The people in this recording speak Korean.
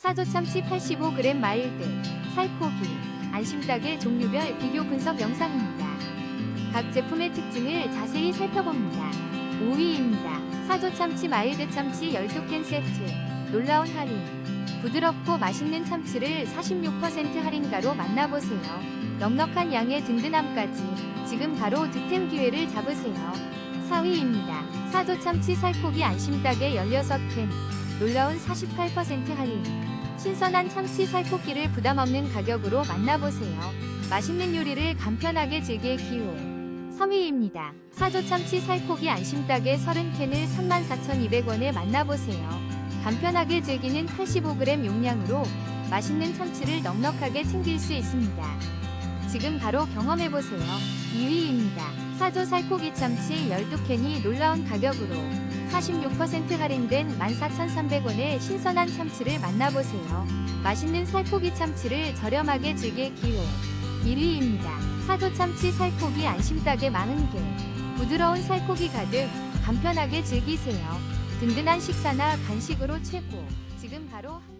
사조 참치 85g 마일드, 살코기, 안심닭의 종류별 비교 분석 영상입니다. 각 제품의 특징을 자세히 살펴봅니다. 5위입니다. 사조 참치 마일드 참치 12캔 세트. 놀라운 할인. 부드럽고 맛있는 참치를 46% 할인가로 만나보세요. 넉넉한 양의 든든함까지 지금 바로 득템 기회를 잡으세요. 4위입니다. 사조 참치 살코기 안심닭의 16캔. 놀라운 48% 할인. 신선한 참치 살코기를 부담 없는 가격으로 만나보세요. 맛있는 요리를 간편하게 즐길 기회. 3위입니다. 사조 참치 살코기 안심닭의 30캔을 34,200원에 만나보세요. 간편하게 즐기는 85g 용량으로 맛있는 참치를 넉넉하게 챙길 수 있습니다. 지금 바로 경험해보세요. 2위입니다. 사조 살코기 참치 12캔이 놀라운 가격으로 46% 할인된 14,300원의 신선한 참치를 만나보세요. 맛있는 살코기 참치를 저렴하게 즐길 기회. 1위입니다. 사조 참치 살코기 안심닭의 40개. 부드러운 살코기 가득 간편하게 즐기세요. 든든한 식사나 간식으로 최고. 지금 바로 한